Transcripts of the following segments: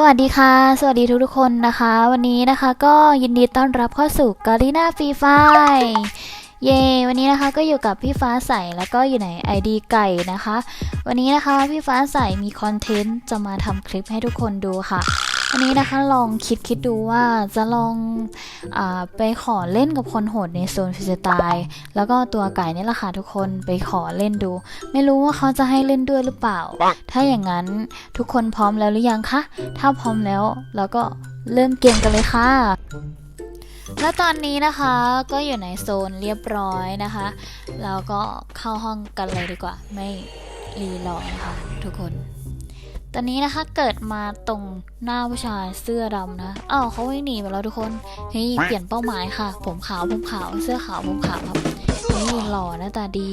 สวัสดีค่ะ สวัสดีทุกทุกๆคนนะคะ วันนี้นะคะก็ยินดีต้อนรับเข้าสู่กาลิน่าฟรีไฟเย่วันนี้นะคะก็อยู่กับพี่ฟ้าใสแล้วก็อยู่ใน ID ไก่นะคะ วันนี้นะคะพี่ฟ้าใสมีคอนเทนต์จะมาทำคลิปให้ทุกคนดูค่ะ วันนี้นะคะลองคิดคิดดูว่าจะลองอาไปขอเล่นกับคนโหดในโซนฟิสไตล์แล้วก็ตัวไก่นี่แหละค่ะทุกคนไปขอเล่นดู ไม่รู้ว่าเขาจะให้เล่นด้วยหรือเปล่า ถ้าอย่างนั้นทุกคนพร้อมแล้วหรือยังคะ ถ้าพร้อมแล้วเราก็เริ่มเกมกันเลยค่ะแล้วตอนนี้นะคะก็อยู่ในโซนเรียบร้อยนะคะเราก็เข้าห้องกันเลยดีกว่าไม่รีรอนะคะทุกคนต อนนี้นะคะเกิดมาตรงหน้าผู้ชายเสื้อดำนะอ้าวเขาไม่หนีไปแล้วทุกคนเฮ้ยเปลี่ยนเป้าหมายค่ะ ผมขาวผมขาวเสื้อขาวผมขาวครับเฮ้ยหล่อหน้าตาดี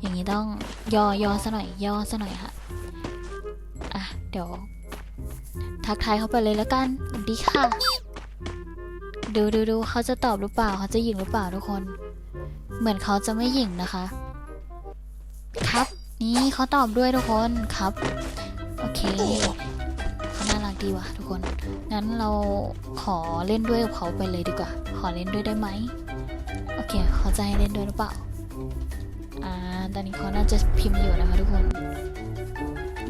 อย่างนี้ต้องย่อย่อซะหน่อยย่อซะหน่อยค่ะอะเดี๋ยว ทักทายเขาไปเลยแล้วกันสวัสดีค่ะ ดูดูดูเขาจะตอบหรือเปล่าเขาจะหยิงหรือเปล่าทุกคน เหมือนเขาจะไม่หยิงนะคะ ครับนี่เขาตอบด้วยทุกคนครับ เคเขาน่ารักดีว่ะทุกคน งั้นเราขอเล่นด้วยกับเขาไปเลยดีกว่า ขอเล่นด้วยได้ไหม โอเคเขาจะให้เล่นด้วยหรือเปล่า อ่า ตอนนี้เขาน่าจะพิมพ์อยู่นะคะทุกคน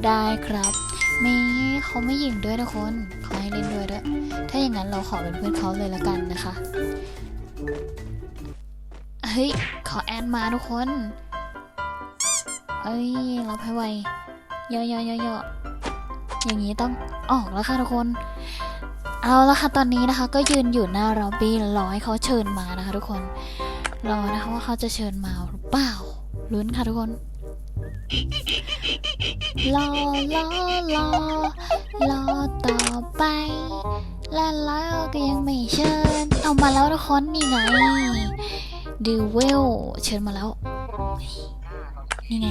ได้ครับเมย์เขาไม่ยิงด้วยทุกคนเขาให้เล่นด้วยด้วย ถ้าอย่างนั้นเราขอเป็นเพื่อนเขาเลยละกันนะคะ เฮ้ย ขอแอดมาทุกคน เอ้ยรับให้ไวย่อย่อย่อย อย่างนี้ต้องออกแล้วค่ะทุกคน เอาละค่ะตอนนี้นะคะ ก็ยืนอยู่หน้าร็อบบี้รอให้เขาเชิญมานะคะ ทุกคน รอนะคะว่าเขาจะเชิญมาหรือเปล่าลุ้นค่ะทุกคนรอรอรอรอต่อไปแล้วแล้วก็ยังไม่เชิญ เอามาแล้วทุกคนนี่ไงดิวเวลเชิญมาแล้ว นี่ไง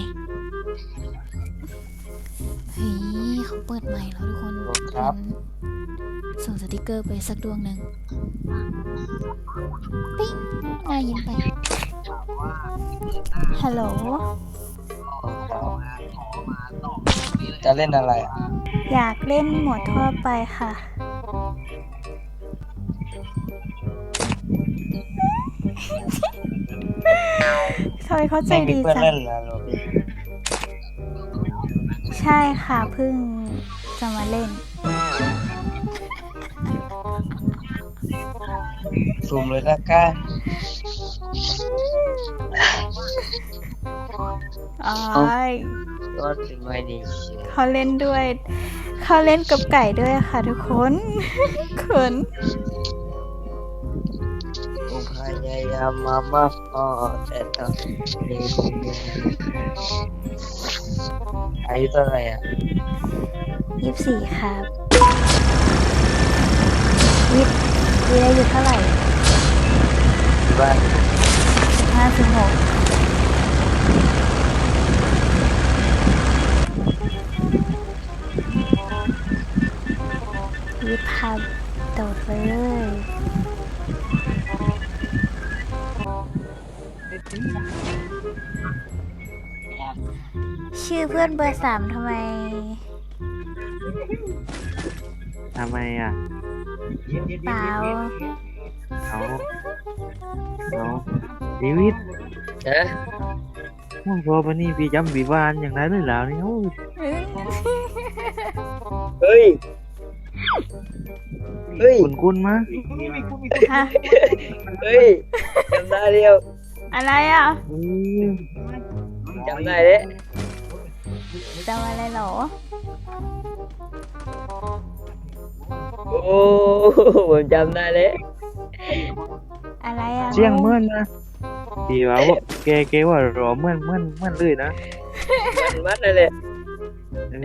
เฮ้ยเขาเปิดใหม่แล้วทุกคนครับงั้นส่งสติกเกอร์ไปสักดวงหนึ่งปิ๊งน่ายิ้มไป ฮัลโหล จะเล่นอะไรอะอยากเล่นหมวดทั่วไปค่ะทำไมเขาใจไม่มีดีเพื่อนจัง เล่นแล้วลูก ใช่ค่ะเพิ่งจะมาเล่น ซูมเลยละกันอ๋อก็ถึงไม่ดีเขาเล่นด้วย เขาเล่นกับไก่ด้วยค่ะทุกคนเขิน ยายามมามากพอแต่ตอนนี้อายุเท่าไหร่อะยี่สิบสี่ครับวิทย์วิทย์อายุเท่าไหร่บ้านสิบห้าสิบหกวิทย์พาโดดเลย ชื่อเพื่อนเบอร์สามทำไม ทำไมอะเปล่าเอาเอาชีวิตเอ๊ะมึงพอปะนี่พี่จำวิวานอย่างไรเลยแล้วนี่โอ้ยเฮ้ย เฮ้ย คุณคุณมาฮะเฮ้ยจำได้เดียวอะไรอะอืมจำได้เลยจำอะไรเหรอ โอ้ผมจำได้เลยอะไรอะเสียงเหมื่อนนะพี่ว่าว่าแกแกว่ารอเหมื่อนเหมื่อนเหมื่อนเลยนะมันมัดเลยเออ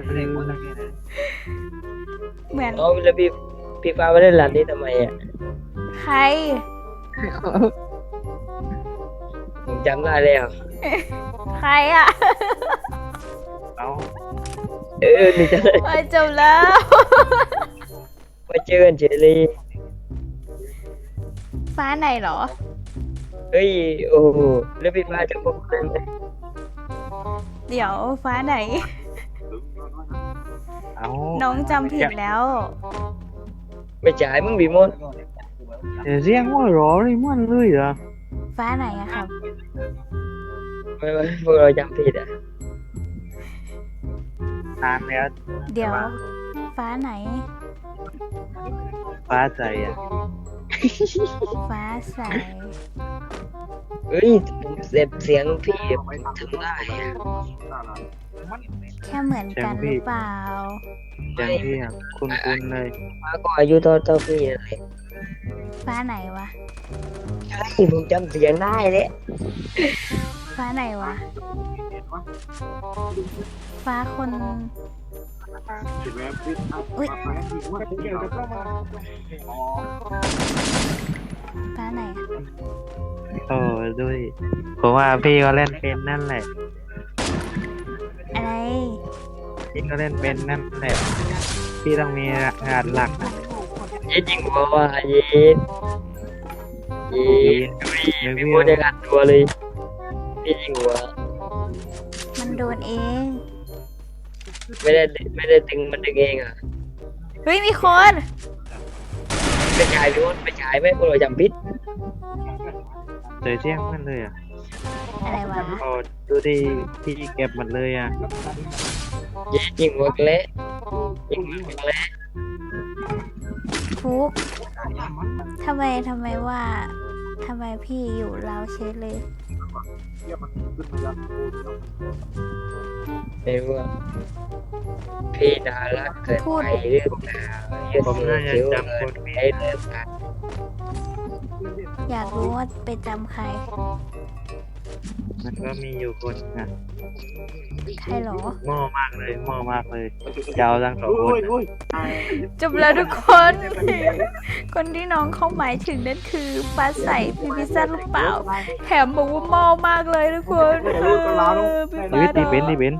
เหมือนอ๋อแล้วพี่พี่ฟ้าไม่ได้หลันนี่ทำไมอะใครผมจำได้แล้วใครอะ เอาเออนี่จะได้โอ้ยจบแล้ว มาเจอกันเฉยเลยฟ้าไหนเหรอ เฮ้ยโอ้โหแล้วพี่ฟ้าจะบอกกันไหมเดี๋ยวฟ้าไหน เอาน้องจำผิดแล้ว ไม่จ่ายมึงบีมดเดี๋ยวเสียงหัวเร้อเลยมันเลยเหรอฟ้าไหนอะครับ ไม่ไม่พวกเราจำผิดอะ นานแล้วเดี๋ยว ฟ้าไหน ฟ้าใจอะฟ้าใสเฮ้ยผมเสียบเสียงพี่ผมทำได้อะแค่เหมือนกันหรือเปล่าอย่างที่อะคุณคุณเลยฟ้าก็อายุเท่าเท่าพี่นั่นแหละฟ้าไหนวะใช่ผมจำเสียงได้เลยฟ้าไหนวะ ฟ้าคนอุ๊ยฟ้าไหนอะโอ้ดูดิผมว่าพี่ก็เล่นเป็นนั่นแหละ อะไร พี่ก็เล่นเป็นนั่นแหละ พี่ต้องมีงานหลักนะเย็นจริงบอกว่าเย็นเย็นดูดิมีโมเดลอัดตัวเลยพี่จริงหัว มันโดนเอง ไม่ได้ไม่ได้ดึงมันดึงเองอะเฮ้ยมีคนไม่จ่ายพี่มดไม่จ่ายไม่พวกเราจำผิดเจอเสียงมันเลยอะอะไรวะโอ้ดูดิพี่เก็บหมดเลยอะเย็นจริงหัวกันแล้วจริงหัวกันแล้วฟุกทำไมทำไมว่าทำไมพี่อยู่เราวเชดเลย ไม่รู้ว่าพี่ดารักเกินไปหรือเปล่าเยอะผมเสียน่าจะเสียวจำคนไม่เรื่องการอยากรู้ว่าไปจำใคร มันก็มีอยู่คนอะใครเหรอหม้อมากเลยหม้อมากเลยเจ้าทั้งสองคนอะจบแล้วทุกคน คนที่น้องเขาหมายถึงนั่นคือฟ้าใสพี่พิซซ่าหรือเปล่า แถมบอกว่าเมามากเลยทุกคนเออพี่ชีฟ้าวิตตีเป็นดตีอกเป็น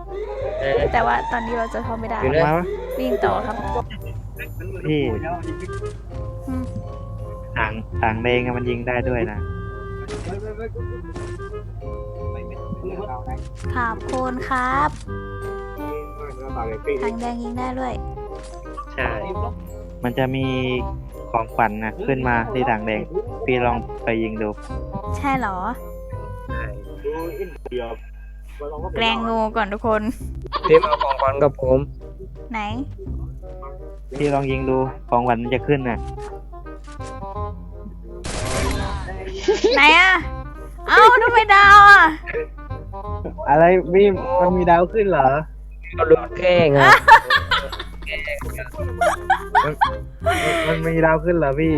เออแต่ว่าตอนนี้เราจะเข้าไม่ได้อยู่นะมาวะวิ่งต่อครับ พี่อืม ถังถังแดงอะมันยิงได้ด้วยนะ ขอบคุณครับ ทางแดงยิงได้ด้วย ใช่ มันจะมีของขวัญนะขึ้นมาที่ถังแดง พี่ลองไปยิงดู ใช่เหรอ แกล้งงูก่อนทุกคน พี่มาของขวัญกับผม ไหน พี่ลองยิงดู ของขวัญมันจะขึ้นน่ะ ไหนอะเอ้าทำไมดาวอะอะไรพี่มันมีดาวขึ้นเหรอเราโดนแกล้งอะมันมีดาวขึ้นเหรอพี่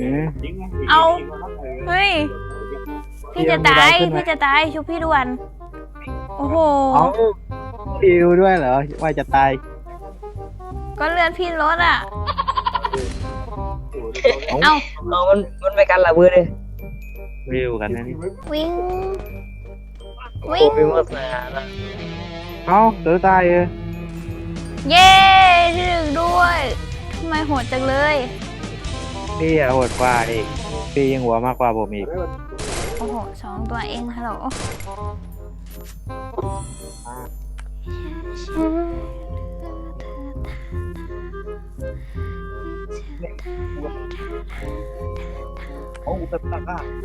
อืมเอาเฮ้ยพี่จะตายเดี๋ยวมีดาวขึ้นไหมพี่จะตายชุบพี่ด่วนโอ้โหเอาพี่รู้ด้วยเหรอว่าจะตายก็เลือดพี่ลดอะ เอาเอ้า เอามันมันไม่กันละมือเลยวิวกันนะนี่วิ่งโอ้วิ่งพี่มดมาละเอาตัวตายเออเย้ที่หนึ่งด้วยทำไมโหดจังเลย พี่อะโหดกว่าอีกพี่ยังหัวมากกว่าผมอีกโอ้โหสองตัวเองฮัลโหล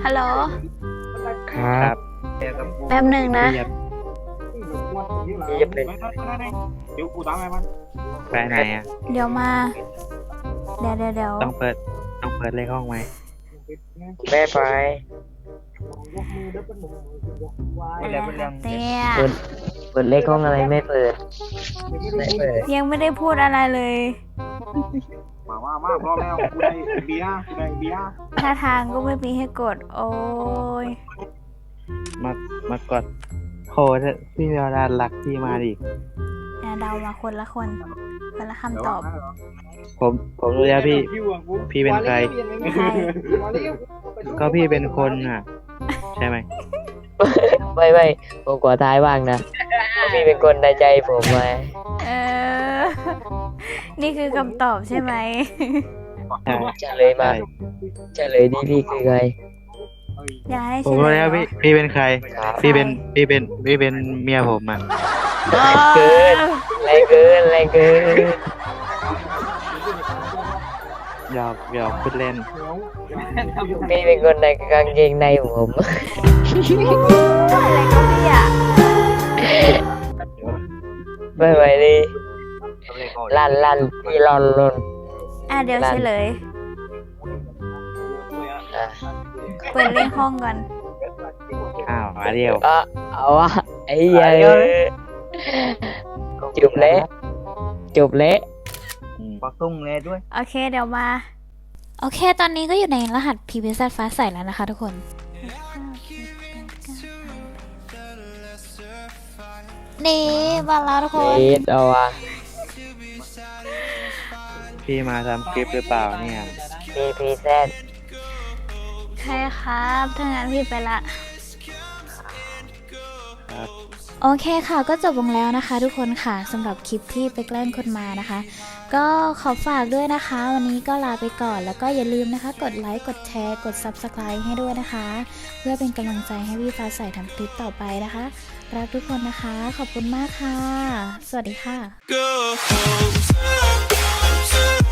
ฮัลโหล ครับแป๊บหนึ่งนะพี่จะพี่จะเป็นไปไหนอะ เดี๋ยวมา เดี๋ยวเดี๋ยวเดี๋ยวต้องเปิด ต้องเปิดเลขห้องไหมแม่ไปอะไรครับเตี้ยเปิดเปิดเลขห้องอะไรไม่เปิดไม่เปิดยังไม่ได้พูดอะไรเลย มาว่ามากรอบแล้วกูได้เบียร์กูได้เบียร์ท่าทางก็ไม่มีให้กด โอ้ย มามากดโหพี่เวลดานหลักพี่มาดิอะเดามาคนละคนคนละคำตอบ ผมผมรู้แล้วพี่ พี่เป็นใครใครก็พี่เป็นคนอะ ใช่ไหมไม่ไม่ผมขอทายบ้างนะว่าพี่เป็นคนในใจผมไหมเออ นี่คือคำตอบใช่ไหมใช่เฉลยมาใช่เฉลยดีพี่คือใคร อย่าให้ผมเฉลรู้ยแล้วเหรอพี่พี่เป็นใครครับพี่เป็นพี่เป็นพี่เป็นเมียผมอะอ๋อเกินแรงเกินแรงเกินหยอกหยอกพูดเล่น พี่เป็นคนในกางเกงในผมอะไรก็ไม่อยากไม่ไหวเลย ลั่นลั่นพี่รอนลนอะเดี๋ยวเฉลย อะเปิดเล่นห้องก่อน อ้าวมาเดียวก็เอาวะไอ้เหี้ยเอ้ยจุบเละจุบเละอืมปักตุ้งเลยด้วย โอเคเดี๋ยวมา โอเค ตอนนี้ก็อยู่ในรหัส PVZ ฟ้าใสแล้วนะคะทุกคนนี่มาแล้วทุกคนพีดเอาวะ พี่มาทำคลิปหรือเปล่าเนี่ย พีพีแซดใช่ครับ ถ้างั้นพี่ไปละ ครับ โอเคค่ะก็จบลงแล้วนะคะ ทุกคนค่ะสำหรับคลิปที่ไปแกล้งคนมานะคะ ก็ขอฝากด้วยนะคะ วันนี้ก็ลาไปก่อนแล้วก็อย่าลืมนะคะ กดไลค์กดแชร์กด Subscribe ให้ด้วยนะคะ เพื่อเป็นกำลังใจให้พี่ฟ้าใสทำคลิปต่อไปนะคะ รักทุกคนนะคะ ขอบคุณมากค่ะ สวัสดีค่ะ go home. Absolute.